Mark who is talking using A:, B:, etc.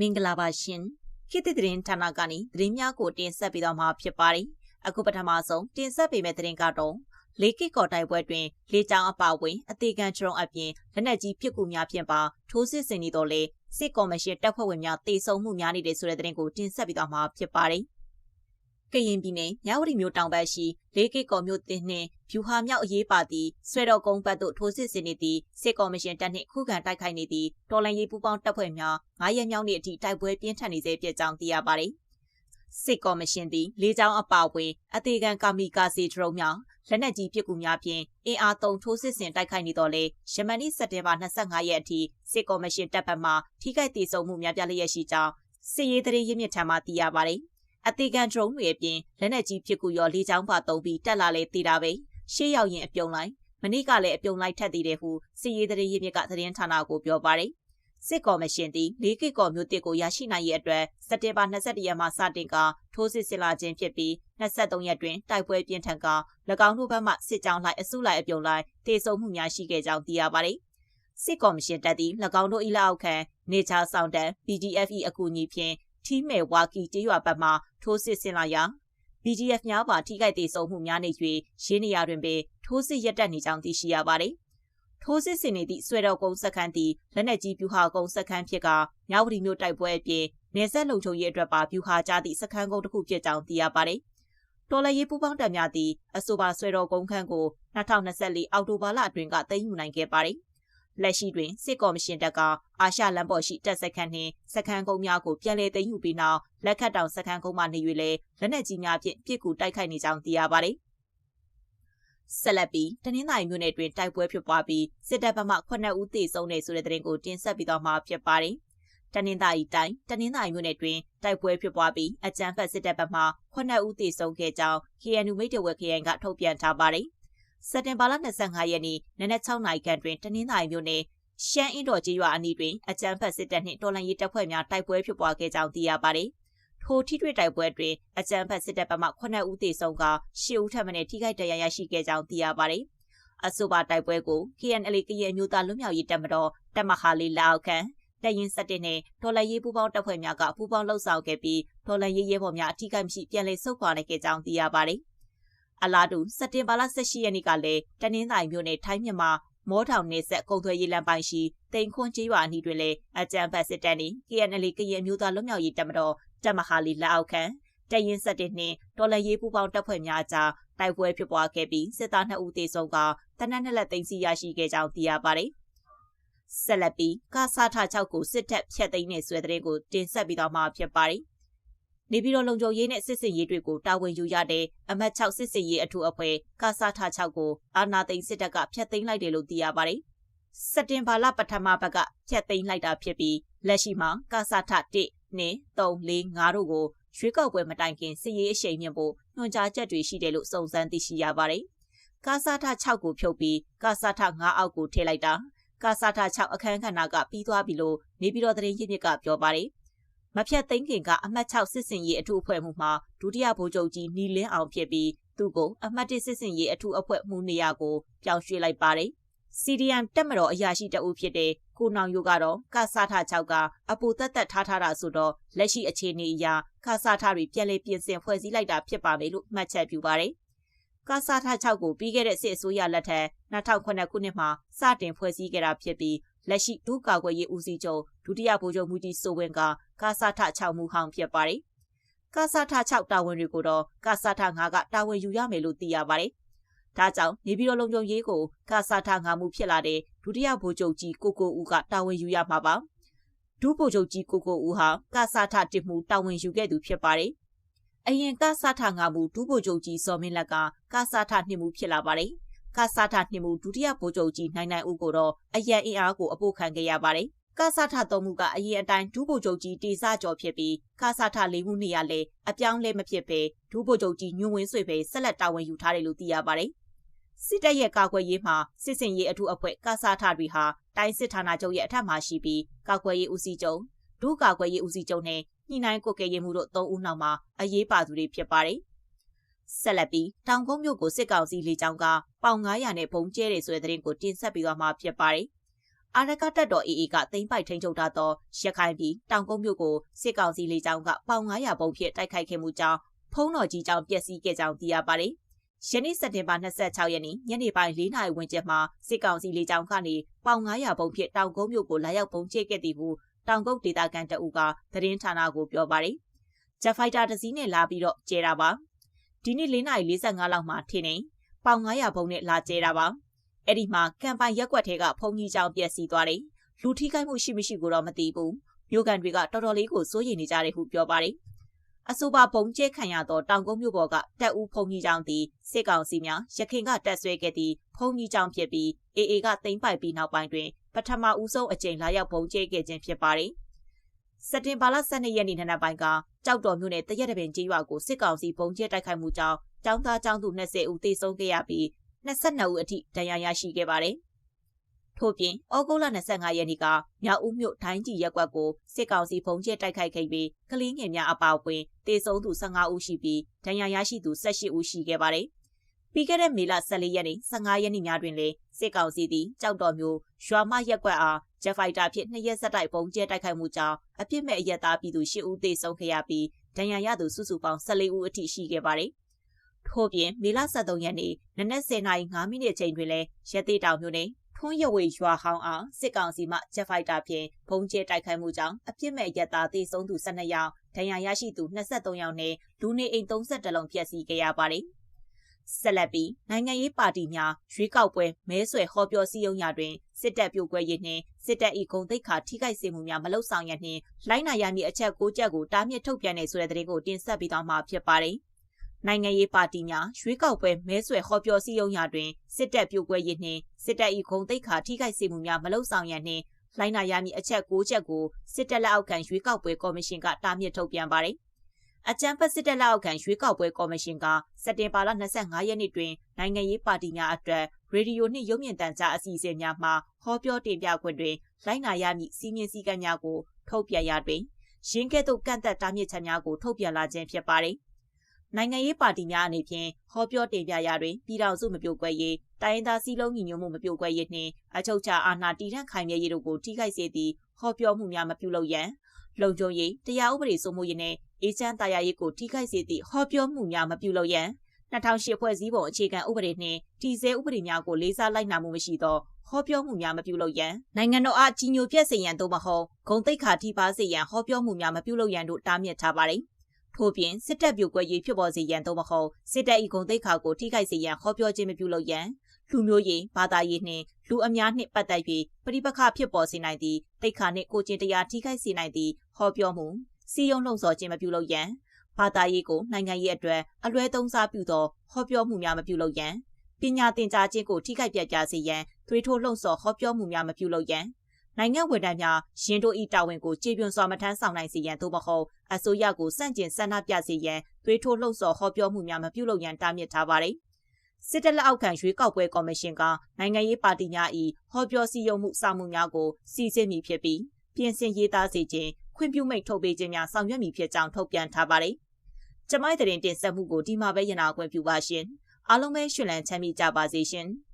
A: မင်္ဂလာပါရှင်ခေတ်သစ်သတင်းဌာနကနေသတင်းများကိုတင်ဆက်ပေးတော့မှာဖြစ်ပါတယ်အခုပထမဆုံးတင်ဆက်ပေးမယ့်သတင်းကတော့လေးကစ်ကော်တိုက်ပွဲတွင်လေကြောင်းအပါဝင်အသေးခံကျုံအပြင်လက်နက်ကြီးပစ်ကူများဖြင့်ပါထိုးစစ်ဆင်နေတော့လေစစ်ကော်မရှင်တပ်ဖွဲ့ဝင်များတေဆုံမှုများနေတဲ့ဆိုတဲ့သတင်းကိုတင်ဆက်ပေးတော့မှာဖြစ်ပါတယ် ကရင်ပြည်နယ်မြဝတီမြို့တောင်ဘက်ရှိလေးကိတ်ကော်မြို့တင်နှင့်ဖြူဟာမြောက်အရေးပါသည့်ဆွဲတော်ကုန်းဘက်သို့ထိုးစစ်ဆင်နေသည့်စစ်ကော်မရှင်တပ်နှင့်ခုခံတိုက်ခိုက်နေသည့်တော်လန်ရေးပူးပေါင်းတပ်ဖွဲ့များ9ရက်မြောက်နေ့အထိတိုက်ပွဲပြင်းထန်နေစေဖြစ်ကြောင်းသိရပါသည်စစ်ကော်မရှင်သည်လေးချောင်းအပါဝင်အသေးခံကာမီကာစီဒရုန်းများလက်နက်ကြီးပစ်ကူများဖြင့်အင်အားသုံးထိုးစစ်ဆင်တိုက်ခိုက်နေတော့လေယမန်နေ့စက်တင်ဘာ25ရက်အထိစစ်ကော်မရှင်တပ်ဘက်မှထိခိုက်ဒေဆုံးမှုများပြလျက်ရှိကြောင်းစစ်ရေးတရေရင်းမြစ်ထံမှသိရပါတယ်။ အသေးခံဒရုန်းတွေအပြင်လက်နက်ကြီးဖြစ်ကူရောလေကြောင်းပါသုံးပြီးတက်လာလေတည်တာပဲရှေ့ရောက်ရင်အပြုံလိုက်မနေ့ကလည်းအပြုံလိုက်ထက်တည်တယ်ဟုစစ်ရေးသတင်းရင်းမြစ်ကသတင်းဌာနကိုပြောပါတယ်စစ်ကော်မရှင်သည်လေးကစ်ကော်မျိုးတစ်ကိုရရှိနိုင်ရေးအတွက်စက်တင်ဘာ22ရက်မှစတင်ကထိုးစစ်ဆင်လာခြင်းဖြစ်ပြီး23ရက်တွင်တိုက်ပွဲပြင်းထန်က၎င်းတို့ဘက်မှစစ်ကြောင်းလိုက်အစုလိုက်အပြုံလိုက်တေဆုံမှုများရှိခဲ့ကြောင်းသိရပါတယ်စစ်ကော်မရှင်တပ်သည်၎င်းတို့၏လက်အောက်ခံနေချာဆောင်တန် PDF ၏အကူအညီဖြင့် ထီးမဲဝါကီတေးရွာဘက်မှထိုးစစ်ဆင်လာရာ BGF များပါထိခိုက်ဒေဆုံးမှုများနေ၍ရင်းနေရာတွင်ပင်ထိုးစစ်ရပ်တက်နေကြောင်းသိရှိရပါတယ်။ထိုးစစ်ဆင်နေသည့်ဆွဲတော်ကုန်းစခန်းသည်လက်နက်ကြီးပြူဟာကုန်းစခန်းဖြစ်ကမြဝတီမြို့တိုက်ပွဲအပြင်နေဆက်လုံခြုံရေးအတွက်ပါပြူဟာကြသည့်စခန်းကုန်းတစ်ခုဖြစ်ကြောင်းသိရပါတယ်။တော်လရေးပူပေါင်းတပ်များသည့်အဆိုပါဆွဲတော်ကုန်းခန်းကို2024အောက်တိုဘာလအတွင်းကသိမ်းယူနိုင်ခဲ့ပါတယ်။ လက်ရှိတွင်စစ်ကော်မရှင်တပ်ကအာရှလမ်းပေါ်ရှိတပ်စခန်းနှင့်စခန်းကုန်းများကိုပြန်လည်သိမ်းယူပြီးနောက်လက်ခတ်တောင်စခန်းကုန်းမှနေ၍လဲလက်နက်ကြီးများဖြင့်ပစ်ကူတိုက်ခိုက်နေကြောင်းသိရပါသည်ဆက်လက်ပြီးတနင်္သာရီမြို့နယ်တွင်တိုက်ပွဲဖြစ်ပွားပြီးစစ်တပ်ဘက်မှ9ဦးသေဆုံးတယ်ဆိုတဲ့သတင်းကိုတင်ဆက်ပြီးတော့မှာဖြစ်ပါတယ်။တနင်္သာရီတိုင်းတနင်္သာရီမြို့နယ်တွင်တိုက်ပွဲဖြစ်ပွားပြီးအကြမ်းဖက်စစ်တပ်ဘက်မှ9ဦးသေဆုံးခဲ့ကြောင်း KNU မိတ်တဝက်ခရိုင်ကထုတ်ပြန်ထားပါတယ်။ စက်တင်ဘာလ25ရက်နေ့နနက်6နာရီခန့်တွင်တနင်္သာရီမြို့နယ်ရှမ်းအင်းတော်ကြီးရွာအနီးတွင်အကြမ်းဖက်စစ်တပ်နှင့်တော်လှန်ရေးတပ်ဖွဲ့များတိုက်ပွဲဖြစ်ပွားခဲ့ကြောင်းသိရပါသည်။ထိုထိတွေ့တိုက်ပွဲတွင်အကြမ်းဖက်စစ်တပ်ဘက်မှ9ဦးသေဆုံးက10ဦးထပ်မံထိခိုက်ဒဏ်ရာရရှိခဲ့ကြောင်းသိရပါသည်။အဆိုပါတိုက်ပွဲကို KNL ကရင်မျိုးသားလွတ်မြောက်ရေးတပ်မတော်တပ်မဟာလေးလက်အောက်ခံတရင်စက်တင်နဲ့ဒေါ်လာရေးပူပေါင်းတပ်ဖွဲ့များကပူပေါင်းလှုပ်ဆောင်ခဲ့ပြီးဒေါ်လာရေးရဲဘော်များအထိကိမရှိပြန်လည်ဆုတ်ခွာနိုင်ခဲ့ကြောင်းသိရပါတယ်။ အလားတူစက်တင်ဘာလ18ရက်နေ့ကလည်းတနင်္သာရီမြို့နယ်ထိုင်းမြန်မာမောထောင်နေဆက်ကုံသွဲရေးလမ်းပိုင်းရှိတိန်ခွန်းကျေးရွာအနီးတွင်လည်းအကြံဖတ်စစ်တပ်နှင့် KNL ကရင်မျိုးသားလွတ်မြောက်ရေးတပ်မတော်တပ်မဟာလီလက်အောက်ခံတရင်ဆက်တဲ့နှင့်တော်လရေးပူပေါင်းတပ်ဖွဲ့များကြားတိုက်ပွဲဖြစ်ပွားခဲ့ပြီးစစ်သား2ဦးသေဆုံးကတနက်နှစ်လက်သိမ်းဆီးရရှိခဲ့ကြောင်းသိရပါတယ်။ဆက်လက်ပြီးကာစာထ6ကိုစစ်တပ်ဖျက်သိမ်းနေဆွဲတဲ့ကိုတင်ဆက်ပြီးတော့မှဖြစ်ပါတယ်။ နေပြည်တော်လုံခြုံရေးနဲ့စစ်စင်ရေးတွေကိုတာဝန်ယူရတဲ့အမတ်6စစ်စင်ရေးအထူးအဖွဲ့ကာစာထ6ကိုအာနာသိန်းစစ်တပ်ကဖျက်သိမ်းလိုက်တယ်လို့သိရပါတယ်။စက်တင်ဘာလပထမဘက်ကဖျက်သိမ်းလိုက်တာဖြစ်ပြီးလက်ရှိမှာကာစာထ1နဲ့3 4 5တို့ကိုရွေးကောက်ပွဲမတိုင်ခင်စစ်ရေးအရှိန်မြင့်ဖို့ညွှန်ကြားချက်တွေရှိတယ်လို့စုံစမ်းသိရှိရပါတယ်။ကာစာထ6ကိုဖြုတ်ပြီးကာစာထ9အောက်ကိုထည့်လိုက်တာကာစာထ6အခန်းကဏ္ဍကပြီးသွားပြီလို့နေပြည်တော်သတင်းရင်းမြစ်ကပြောပါတယ် မဖြတ်သိမ်းခင်ကအမှတ်6စစ်စင်ရေးအထူးအဖွဲ့မှုမှာဒုတိယဗိုလ်ချုပ်ကြီးနီလင်းအောင်ဖြစ်ပြီးသူ့ကိုအမှတ်1စစ်စင်ရေးအထူးအဖွဲ့မှုနေရာကိုပြောင်းရွှေ့လိုက်ပါတယ်။ CDM တက်မတော်အရာရှိတအုပ်ဖြစ်တဲ့ကိုနောင်ယိုကတော့ကဆာထ6ကအပူသက်သက်ထားထားတာဆိုတော့လက်ရှိအခြေအနေအရကဆာထတွေပြန်လည်ပြင်ဆင်ဖွဲ့စည်းလိုက်တာဖြစ်ပါမယ်လို့မှတ်ချက်ပြုပါတယ်။ကဆာထ6ကိုပြီးခဲ့တဲ့စစ်အစိုးရလက်ထက်2009ခုနှစ်မှာစတင်ဖွဲ့စည်းခဲ့တာဖြစ်ပြီး လက်ရှိဒုကာကွယ်ရေးဦးစီးချုပ်ဒုတိယဗိုလ်ချုပ်မူကြီးစိုးဝင်းကကာစာထ6မှုဟောင်းဖြစ်ပါတယ်။ကာစာထ6တာဝန်တွေကိုတော့ကာစာထ9ကတာဝန်ယူရမယ်လို့သိရပါတယ်။ဒါကြောင့်နေပြည်တော်လုံခြုံရေးကိုကာစာထ9မှုဖြစ်လာတဲ့ဒုတိယဗိုလ်ချုပ်ကြီးကိုကိုဦးကတာဝန်ယူရမှာပါ။ဒုဗိုလ်ချုပ်ကြီးကိုကိုဦးဟာကာစာထတစ်မှုတာဝန်ယူခဲ့သူဖြစ်ပါတယ်။အရင်ကစာထငါမှုဒုဗိုလ်ချုပ်ကြီးစော်မင်းလက်ကကာစာထနှစ်မှုဖြစ်လာပါတယ်။ ကဆာထနှင်မှုဒုတိယဗိုလ်ချုပ်ကြီးနိုင်နိုင်ဦးကိုတော့အရန်အင်အားကိုအပို့ခံခဲ့ရပါတယ်။ကဆာထသုံးမှုကအရင်အတိုင်းဒုဗိုလ်ချုပ်ကြီးတေစာကျော်ဖြစ်ပြီးကဆာထလေးမှုနေရလဲအပြောင်းလဲမဖြစ်ပဲဒုဗိုလ်ချုပ်ကြီးညွန့်ဝင်းဆွေပဲဆက်လက်တာဝန်ယူထားတယ်လို့သိရပါတယ်။စစ်တပ်ရဲ့ကာကွယ်ရေးမှာစစ်စင်ရေးအထူးအဖွဲ့ကဆာထတွေဟာတိုင်းစစ်ဌာနချုပ်ရဲ့အထက်မှာရှိပြီးကာကွယ်ရေးဦးစီးချုပ်ဒုကာကွယ်ရေးဦးစီးချုပ်နဲ့ညှိနှိုင်းကွက်ကဲရေးမှုတို့၃ဦးနောက်မှာအရေးပါသူတွေဖြစ်ပါတယ် ဆက်လက်ပြီးတောင်ကုန်းမြို့ကိုစစ်ကောင်စီလေကြောင်းကပေါင်900နဲ့ပုံကျဲတယ်ဆိုတဲ့သတင်းကိုတင်ဆက်ပေးသွားမှာဖြစ်ပါတယ်။အာရကတက်တော် AA ကသိမ်းပိုက်ထိန်းချုပ်ထားသောရခိုင်ပြည်တောင်ကုန်းမြို့ကိုစစ်ကောင်စီလေကြောင်းကပေါင်900ပုံဖြင့်တိုက်ခိုက်ခဲ့မှုကြောင့်ဖုံးတော်ကြီးကြောင့်ပျက်စီးခဲ့ကြောင်းသိရပါတယ်။ယနေ့စက်တင်ဘာ26ရက်နေ့ညနေပိုင်း4နာရီဝန်းကျင်မှာစစ်ကောင်စီလေကြောင်းကနေပေါင်900ပုံဖြင့်တောင်ကုန်းမြို့ကိုလာရောက်ပုံကျဲခဲ့သည်ဟုတောင်ကုန်းဒေသခံတအူကသတင်းဌာနကိုပြောပါတယ်။ဂျက်ဖိုက်တာတစ်စီးနဲ့လာပြီးတော့ကျဲတာပါ။ ဒီနေ့4:45လောက်မှာထင်းနေပေါင်900ပုံနဲ့လာကျဲတာပါ။အဲ့ဒီမှာကံပိုင်ရက်ွက်ထဲကဖုန်ကြီးကြောင်ပျက်စီးသွားတယ်။လူထိခိုက်မှုရှိမရှိကိုတော့မသိဘူး။မြို့ကန်တွေကတော်တော်လေးကိုစိုးရိမ်နေကြတယ်ဟုပြောပါတယ်။အဆိုပါပုံကျဲခံရသောတောင်ကုန်းမြို့ပေါ်ကတက်ဦးဖုန်ကြီးကြောင်သည်စစ်ကောင်စီများရခင်ကတက်ဆွဲခဲ့သည့်ဖုန်ကြီးကြောင်ဖြစ်ပြီးအေအေကသိမ်းပိုက်ပြီးနောက်ပိုင်းတွင်ပထမဦးဆုံးအကြိမ်လာရောက်ပုံကျဲခဲ့ခြင်းဖြစ်ပါတယ်။ စက်တင်ဘာလ12ရက်နေ့နံနက်ပိုင်းကကြောက်တော်မြို့နယ်တရက်တပင်ကြီးရွာကိုစစ်ကောင်စီပုံကျဲတိုက်ခိုက်မှုကြောင့်ကျောင်းသားကျောင်းသူ20ဦးသေဆုံးခဲ့ရပြီး22ဦးအထိဒဏ်ရာရရှိခဲ့ပါတယ်။ထို့ပြင်ဩဂုတ်လ25ရက်နေ့ကမြောက်ဦးမြို့ဒိုင်းကြီးရက်ကွက်ကိုစစ်ကောင်စီဖုံးကျဲတိုက်ခိုက်ခဲ့ပြီးကလေးငယ်များအပါအဝင်တေဆုံးသူ15ဦးရှိပြီးဒဏ်ရာရရှိသူ18ဦးရှိခဲ့ပါတယ်။ ပြီးခဲ့တဲ့မေလ14ရက်နေ့15ရက်နေ့ညတွင်လေစစ်ကောင်စီသည်ကြောက်တော်မျိုးရွာမရက်ကွက်အားဂျက်ဖိုက်တာဖြင့်နှစ်ရက်ဆက်တိုက်ပုံကျဲတိုက်ခိုက်မှုကြောင့်အပြစ်မဲ့အရက်သားပြည်သူ10ဦးသေဆုံးခဲ့ရပြီးဒဏ်ရာရသူစုစုပေါင်း14ဦးအထိရှိခဲ့ပါတယ်။ထို့ပြင်မေလ23ရက်နေ့နနက်10:05မိနစ်ချိန်တွင်လည်းရသေးတောင်မြို့နယ်ထွန်းရဝေရွာဟောင်းအောင်စစ်ကောင်စီမှဂျက်ဖိုက်တာဖြင့်ဘုံကျဲတိုက်ခိုက်မှုကြောင့်အပြစ်မဲ့ရက်သားသေဆုံးသူ12ယောက်ဒဏ်ရာရရှိသူ23ယောက်နဲ့လူနေအိမ်32လုံးပျက်စီးခဲ့ရပါတယ်။ ဆက်လက်ပြီးနိုင်ငံရေးပါတီများရွေးကောက်ပွဲမဲဆွယ်ဟောပြောစည်းရုံးရာတွင်စစ်တပ်ပြိုကွဲရေးနှင့်စစ်တပ်၏ဂုံတိတ်ခါထိခိုက်စေမှုများမလုံဆောင်ရနှင့်လိုင်းနာရမည့်အချက်၉ချက်ကိုတားမြစ်ထုတ်ပြန်နေဆိုတဲ့သတင်းကိုတင်ဆက်ပေးသွားမှာဖြစ်ပါတယ်။နိုင်ငံရေးပါတီများရွေးကောက်ပွဲမဲဆွယ်ဟောပြောစည်းရုံးရာတွင်စစ်တပ်ပြိုကွဲရေးနှင့်စစ်တပ်၏ဂုံတိတ်ခါထိခိုက်စေမှုများမလုံဆောင်ရန်နှင့်လိုင်းနာရမည့်အချက်၉ချက်ကိုစစ်တပ်လက်အောက်ခံရွေးကောက်ပွဲကော်မရှင်ကတားမြစ်ထုတ်ပြန်ပါသည် အကြံဖက်စစ်တပ်လက်အောက်ခံရွေးကောက်ပွဲကော်မရှင်ကစက်တင်ဘာလ25ရက်နေ့တွင်နိုင်ငံရေးပါတီများအတွက်ရေဒီယိုနှင့်ရုပ်မြင်သံကြားအစီအစဉ်များမှဟောပြောတင်ပြခွင့်တွင်လိုင်းနာရမည့်စီးမြင်စည်းကမ်းများကိုထုတ်ပြန်ရတွင်ရင်းကဲ့သို့ကန့်သက်တားမြစ်ချက်များကိုထုတ်ပြန်လာခြင်းဖြစ်ပါသည်နိုင်ငံရေးပါတီများအနေဖြင့်ဟောပြောတင်ပြရာတွင်ပြည်ထောင်စုမပြိုကွဲရေးတိုင်းရင်းသားစည်းလုံးညီညွတ်မှုမပြိုကွဲရေးနှင့်အချုပ်ချာအာဏာတည်ထခိုင်မြဲရေးတို့ကိုထိခိုက်စေသည့်ဟောပြောမှုများမပြုလုပ်ရန်လုံခြုံရေးတရားဥပဒေစိုးမိုးရေးနှင့် အေးချမ်းသာယာရေးကိုထိခိုက်စေသည့်ဟောပြောမှုများမပြုလုပ်ရန်2008ဖွဲ့စည်းပုံအခြေခံဥပဒေနှင့်တည်ဆဲဥပဒေများကိုလေးစားလိုက်နာမှုမရှိသောဟောပြောမှုများမပြုလုပ်ရန်နိုင်ငံတော်အားကြီးညိုပြည့်စေရန်သို့မဟုတ်ဂုံတိတ်ခါထိပါစေရန်ဟောပြောမှုများမပြုလုပ်ရန်တို့တားမြစ်ထားပါသည်ထို့ပြင်စစ်တပ်ပြိုကွဲရေးဖြစ်ပေါ်စေရန်သို့မဟုတ်စစ်တပ်၏ဂုဏ်သိက္ခာကိုထိခိုက်စေရန်ဟောပြောခြင်းမပြုလုပ်ရန်လူမျိုးရေးဘာသာရေးနှင့်လူအများနှင့်ပတ်သက်၍ပဋိပက္ခဖြစ်ပေါ်စေနိုင်သည့်တိတ်ခါနှင့်ကိုကျင်တရားထိခိုက်စေနိုင်သည့်ဟောပြောမှု စီယုံလှုံ့ဆော်ခြင်းမပြုလုပ်ရန်ဘာသာရေးကိုနိုင်ငံရေးအတွက်အလွဲသုံးစားပြုသောဟောပြောမှုများမပြုလုပ်ရန်ပညာသင်ကြားခြင်းကိုထိခိုက်ပြပြစေရန်သွေးထိုးလှုံ့ဆော်ဟောပြောမှုများမပြုလုပ်ရန်နိုင်ငံဝန်ထမ်းများရင်တို့ဤတာဝန်ကိုကြေပြွန်စွာမထမ်းဆောင်နိုင်စေရန်သို့မဟုတ်အစိုးရကိုစန့်ကျင်ဆန္ဒပြစေရန်သွေးထိုးလှုံ့ဆော်ဟောပြောမှုများမပြုလုပ်ရန်တားမြစ်ထားပါတယ်။စစ်တပ်လက်အောက်ခံရွေးကောက်ပွဲကော်မရှင်ကနိုင်ငံရေးပါတီများ၏ဟောပြောစည်းရုံးမှုစာမှုများကိုစီစစ်မိဖြစ်ပြီး ပြင်ဆင်ရေးသားစေခြင်းခွင့်ပြုမိန့်ထုတ်ပေးခြင်းများဆောင်ရွက်မိဖြစ်ကြောင်းထုတ်ပြန်ထားပါတယ်။ကျမိုင်းတဲ့တင်ဆက်မှုကိုဒီမှာပဲရနာခွင့်ပြုပါရှင်။အားလုံးပဲရှင်လန်းချမ်းမြေ့ကြပါစေရှင်။